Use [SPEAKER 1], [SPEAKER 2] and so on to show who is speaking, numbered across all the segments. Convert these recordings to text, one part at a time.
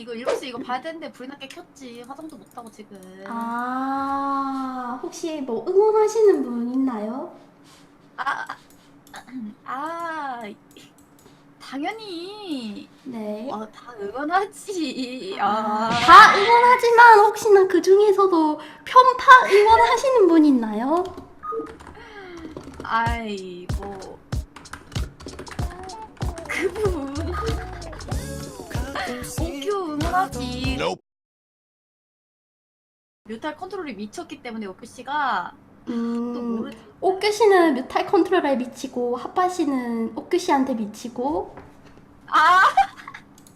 [SPEAKER 1] 이거 7시 이거 봐야 되는데 불이 나게 켰지. 화장도 못하고 지금.
[SPEAKER 2] 아, 혹시 뭐 응원하시는 분 있나요?
[SPEAKER 1] 아, 아 당연히.
[SPEAKER 2] 네.
[SPEAKER 1] 어, 다 응원하지. 아,
[SPEAKER 2] 다 응원하지만 혹시나 그 중에서도 편파 응원하시는 분 있나요?
[SPEAKER 1] 아이고. 그분
[SPEAKER 3] Nope.
[SPEAKER 1] 뮤탈 컨트롤이 미쳤기 때문에 오큐 씨가 또
[SPEAKER 2] 음,
[SPEAKER 1] 모르지
[SPEAKER 2] 옥규 씨는 뮤탈 컨트롤에 미치고 하파 씨는 옥규 씨한테 미치고
[SPEAKER 1] 아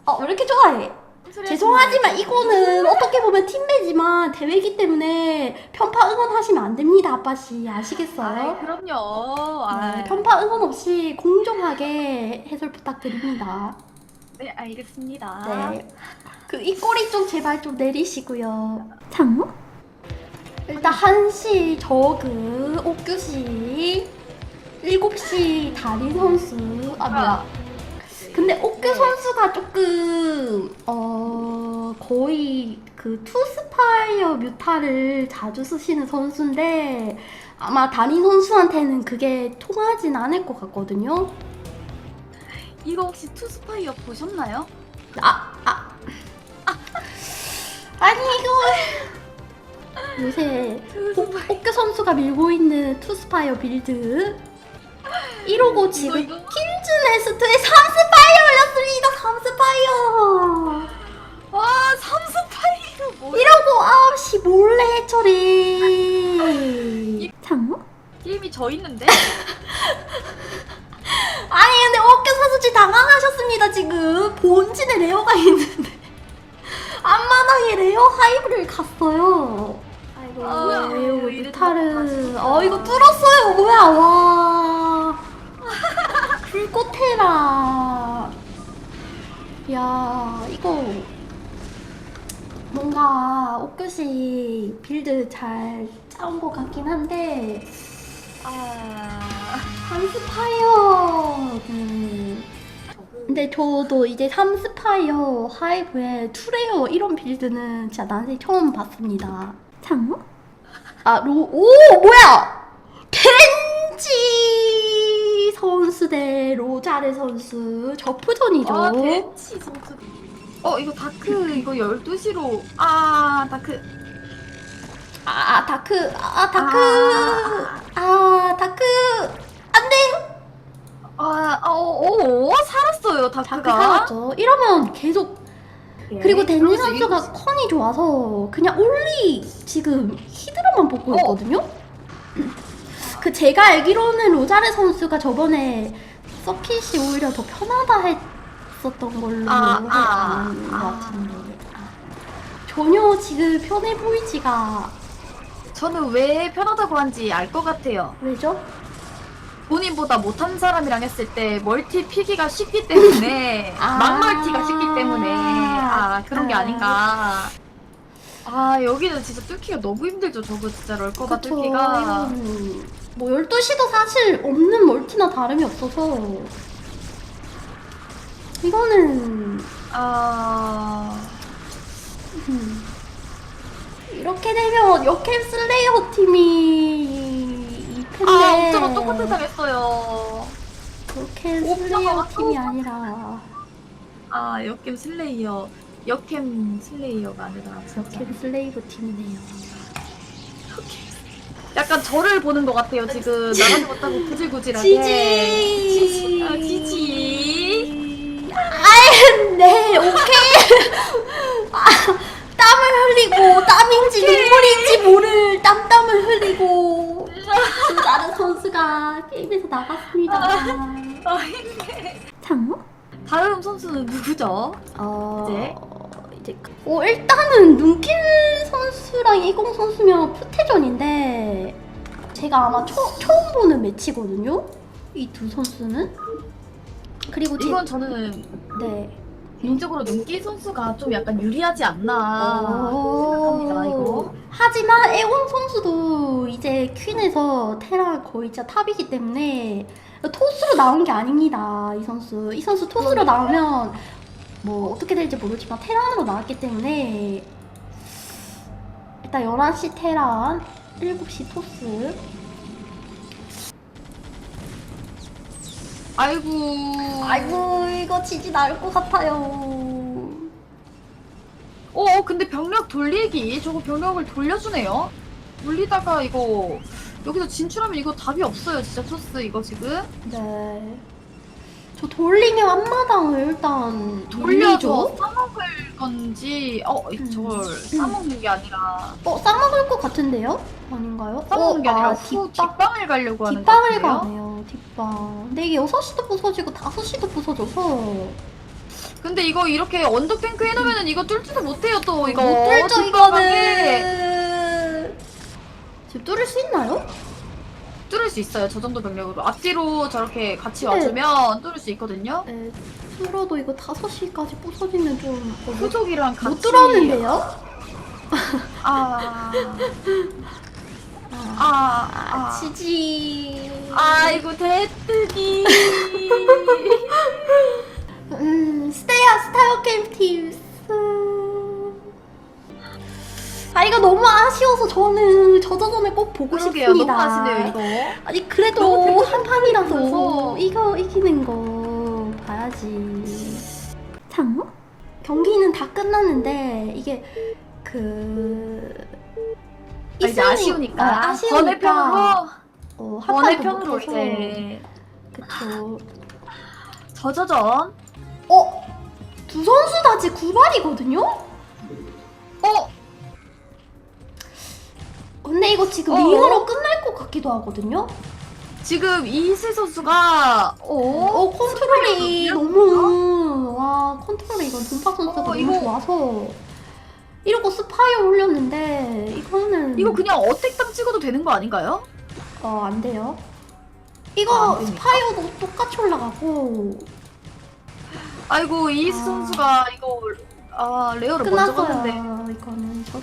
[SPEAKER 2] 어, 왜 이렇게 좋아해? 죄송하지만. 이거는 어떻게 보면 팀매지만 대회이기 때문에 편파 응원하시면 안 됩니다, 아빠 씨. 아시겠어요?
[SPEAKER 1] 아이, 그럼요
[SPEAKER 2] 네,
[SPEAKER 1] 아,
[SPEAKER 2] 편파 응원 없이 공정하게 해설 부탁드립니다.
[SPEAKER 1] 네 알겠습니다
[SPEAKER 2] 네. 그 입꼬리 좀 제발 좀 내리시고요. 장모? 일단 1시 저그, 옥규씨, 7시 다리 선수. 아, 뭐야. 근데 옥규
[SPEAKER 1] 네.
[SPEAKER 2] 선수가 조금, 어, 거의 그 투스파이어 뮤타를 자주 쓰시는 선수인데, 아마 다린 선수한테는 그게 통하진 않을 것 같거든요.
[SPEAKER 1] 이거 혹시 투스파이어 보셨나요?
[SPEAKER 2] 아, 아. 아니, 이거. 요새 옥- 옥규 선수가 밀고 있는 투스파이어 빌드. 이러고 지금
[SPEAKER 1] 이거, 이거?
[SPEAKER 2] 킨즈네스트에 3스파이어 올렸습니다, 3스파이어.
[SPEAKER 1] 와 삼스파이어 뭐야
[SPEAKER 2] 이러고 9시 몰래 처리. 장모?
[SPEAKER 1] 게임이 저 있는데?
[SPEAKER 2] 아니, 근데 옥규 선수 지금 당황하셨습니다, 지금. 본진에 레어가 있는데. 앞마당에 레어 하이브를 갔어요. 아이고,
[SPEAKER 1] 아, 뭐야.
[SPEAKER 2] 이거.
[SPEAKER 1] 다
[SPEAKER 2] 어, 이거 뚫었어요, 뭐야, 와. 불꽃테라. 야, 이거. 뭔가 옥규씨 빌드 잘 짜온 것 같긴 한데,
[SPEAKER 1] 아
[SPEAKER 2] 삼스파이어. 네. 근데 저도 이제 삼스파이어 하이브에 투레어 이런 빌드는 진짜 난생 처음 봤습니다. 장모? 아, 로, 오, 뭐야! 켄지 선수 대 로자레 선수. 저프전이죠.
[SPEAKER 1] 아 벤치 선수 어 이거 다크 이거 12시로 아 다크
[SPEAKER 2] 아, 다크, 아, 다크.
[SPEAKER 1] 아.
[SPEAKER 2] 아, 다크. 안 돼!
[SPEAKER 1] 아 어오 살았어요
[SPEAKER 2] 다크
[SPEAKER 1] 다크가
[SPEAKER 2] 살았죠. 이러면 계속
[SPEAKER 1] 네,
[SPEAKER 2] 그리고
[SPEAKER 1] 그러면서
[SPEAKER 2] 선수가
[SPEAKER 1] 이거-
[SPEAKER 2] 컨이 좋아서 그냥 올리 지금 히드라만 뽑고
[SPEAKER 1] 어.
[SPEAKER 2] 있거든요? 그 제가 알기로는 로자레 선수가 저번에 서킷이 오히려 더 편하다 했었던 걸로
[SPEAKER 1] 아,
[SPEAKER 2] 아는
[SPEAKER 1] 아,
[SPEAKER 2] 것
[SPEAKER 1] 아.
[SPEAKER 2] 같은데 아. 전혀 지금 편해 보이지가
[SPEAKER 1] 저는 왜 편하다고 한지 알 것 같아요
[SPEAKER 2] 왜죠?
[SPEAKER 1] 본인보다 못한 사람이랑 했을 때 멀티 피기가 쉽기 때문에
[SPEAKER 2] 아.
[SPEAKER 1] 막멀티가 쉽기 때문에 아 그런 게
[SPEAKER 2] 아.
[SPEAKER 1] 아닌가 아 여기는 진짜 뚫기가 너무 힘들죠 저거 진짜 럴커가
[SPEAKER 2] 그쵸
[SPEAKER 1] 뚫기가
[SPEAKER 2] 이거는 뭐 12시도 사실 없는 멀티나 다름이 없어서 이거는
[SPEAKER 1] 아
[SPEAKER 2] 음. 이렇게 되면 역캠 슬레이어 팀이 이편데
[SPEAKER 1] 아, 옥저버 똑같은 당했어요.
[SPEAKER 2] 역캠
[SPEAKER 1] 옥저버가
[SPEAKER 2] 슬레이어
[SPEAKER 1] 또-
[SPEAKER 2] 팀이 아니라
[SPEAKER 1] 아, 역캠 슬레이어. 역캠 슬레이어가 아니라 진짜.
[SPEAKER 2] 역캠 슬레이브 팀이네요.
[SPEAKER 1] 약간 저를 보는 것 같아요, 지금. 나가지 못하고 구질구질하게.
[SPEAKER 2] 지지.
[SPEAKER 1] 지지. 아, 지지.
[SPEAKER 2] 아이, 네, 오케이. 아, 땀을 흘리고 땀인지 눈물인지 모를 땀땀을 흘리고 다른 선수가 게임에서 나갔습니다.
[SPEAKER 1] 아, 힘내.
[SPEAKER 2] 장모?
[SPEAKER 1] 다음 선수는 누구죠?
[SPEAKER 2] 어,
[SPEAKER 1] 이제?
[SPEAKER 2] 이제 그- 어, 일단은 눈길 선수랑 이공 선수면 푸테전인데 제가 아마 초, 처음 보는 매치거든요. 이 두 선수는. 그리고 제,
[SPEAKER 1] 이건 저는
[SPEAKER 2] 네.
[SPEAKER 1] 개인적으로 눈길 선수가 좀 약간 유리하지 않나
[SPEAKER 2] 오.
[SPEAKER 1] 생각합니다, 이거.
[SPEAKER 2] 하지만 에온 선수도 이제 퀸에서 테라 거의 진짜 탑이기 때문에 토스로 나온 게 아닙니다. 이 선수. 이 선수 토스로 나오면 뭐 어떻게 될지 모르지만 테란으로 나왔기 때문에 일단 11시 테란 7시 토스
[SPEAKER 1] 아이고.
[SPEAKER 2] 아이고 이거 지지 나을 것 같아요
[SPEAKER 1] 어, 근데 병력 돌리기. 저거 병력을 돌려주네요. 돌리다가 이거 여기서 진출하면 이거 답이 없어요. 진짜 토스 이거 지금.
[SPEAKER 2] 네. 저 돌리면 앞마당을 일단 돌리죠.
[SPEAKER 1] 싸먹을 건지, 어,
[SPEAKER 2] 음.
[SPEAKER 1] 저걸 싸먹는 게 아니라,
[SPEAKER 2] 어, 싸먹을 것 같은데요? 아닌가요?
[SPEAKER 1] 싸먹는 게
[SPEAKER 2] 어,
[SPEAKER 1] 아니라
[SPEAKER 2] 아,
[SPEAKER 1] 뒷방을 가려고 하는
[SPEAKER 2] 뒷방을
[SPEAKER 1] 것 같은데요?
[SPEAKER 2] 가네요. 뒷방. 근데 이게 6시도 부서지고 5시도 부서져서
[SPEAKER 1] 근데 이거 이렇게 언덕 탱크 해놓으면 이거 뚫지도 못해요 또 이거
[SPEAKER 2] 못 뚫죠
[SPEAKER 1] 뒷방에.
[SPEAKER 2] 이거는. 지금 뚫을 수 있나요?
[SPEAKER 1] 뚫을 수 있어요 저 정도 병력으로 앞뒤로 저렇게 같이
[SPEAKER 2] 네.
[SPEAKER 1] 와주면 뚫을 수 있거든요
[SPEAKER 2] 네. 뚫어도 이거 5시까지 부서지면 좀 못,
[SPEAKER 1] 후속이랑 같이
[SPEAKER 2] 못 뚫었는데요?
[SPEAKER 1] 아...
[SPEAKER 2] 아,
[SPEAKER 1] 아...
[SPEAKER 2] 아,
[SPEAKER 1] 아...
[SPEAKER 2] 지지.
[SPEAKER 1] 아이고 대뜨기
[SPEAKER 2] 음, 스테야 스타일 게임 팀스. 아 이거 너무 아쉬워서 저는 저저전에 꼭 보고
[SPEAKER 1] 그러게요 너무
[SPEAKER 2] 싶습니다.
[SPEAKER 1] 아시네요 이거
[SPEAKER 2] 아니 그래도 한 판이라서. 이거 이기는 거 봐야지. 참 경기는 다 끝났는데 이게 그
[SPEAKER 1] 아, 이제 아쉬우니까
[SPEAKER 2] 어, 아쉬우니까
[SPEAKER 1] 번외편으로
[SPEAKER 2] 어, 한
[SPEAKER 1] 번외편으로
[SPEAKER 2] 판도 못해서
[SPEAKER 1] 이제
[SPEAKER 2] 그쵸.
[SPEAKER 1] 저저전
[SPEAKER 2] 어? 두 선수 다 지금 구발이거든요?
[SPEAKER 1] 어?
[SPEAKER 2] 근데 이거 지금
[SPEAKER 1] 어?
[SPEAKER 2] 링으로 끝날 것 같기도 하거든요?
[SPEAKER 1] 지금 이세 선수가 어?
[SPEAKER 2] 어, 컨트롤이 너무, 와, 컨트롤이 이건 동파 선수가
[SPEAKER 1] 어,
[SPEAKER 2] 너무
[SPEAKER 1] 이거-
[SPEAKER 2] 좋아서. 이러고 스파이어 올렸는데, 이거는.
[SPEAKER 1] 이거 그냥 어택당 찍어도 되는 거 아닌가요?
[SPEAKER 2] 어, 안 돼요.
[SPEAKER 1] 아,
[SPEAKER 2] 이거
[SPEAKER 1] 안 됩니까?
[SPEAKER 2] 스파이어도 똑같이 올라가고,
[SPEAKER 1] 아이고 이세
[SPEAKER 2] 아.
[SPEAKER 1] 선수가 이거 아 레어를 먼저
[SPEAKER 2] 끝났어요.
[SPEAKER 1] 봤는데
[SPEAKER 2] 이거는 저.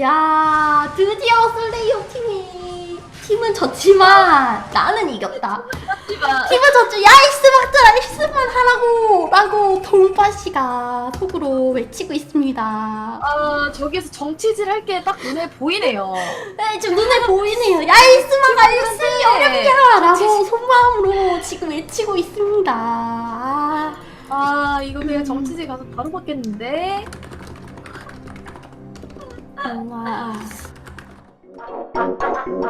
[SPEAKER 2] 야, 드디어 슬레이어 팀이. 팀은 졌지만, 나는 이겼다.
[SPEAKER 1] 하지만
[SPEAKER 2] 팀은 졌죠. 야, 이스박들아, 이스만 하라고! 라고 돌파 씨가 속으로 외치고 있습니다.
[SPEAKER 1] 아 저기에서 정치질 할 게 딱 눈에 보이네요.
[SPEAKER 2] 네, 지금 눈에 보이네요. 야, 이스마가 일승이 어렵냐! 라고 속마음으로 지금 외치고 있습니다. 아,
[SPEAKER 1] 아 이거 그냥
[SPEAKER 2] 음.
[SPEAKER 1] 정치질 가서 바로 받겠는데.
[SPEAKER 2] 정말. 아.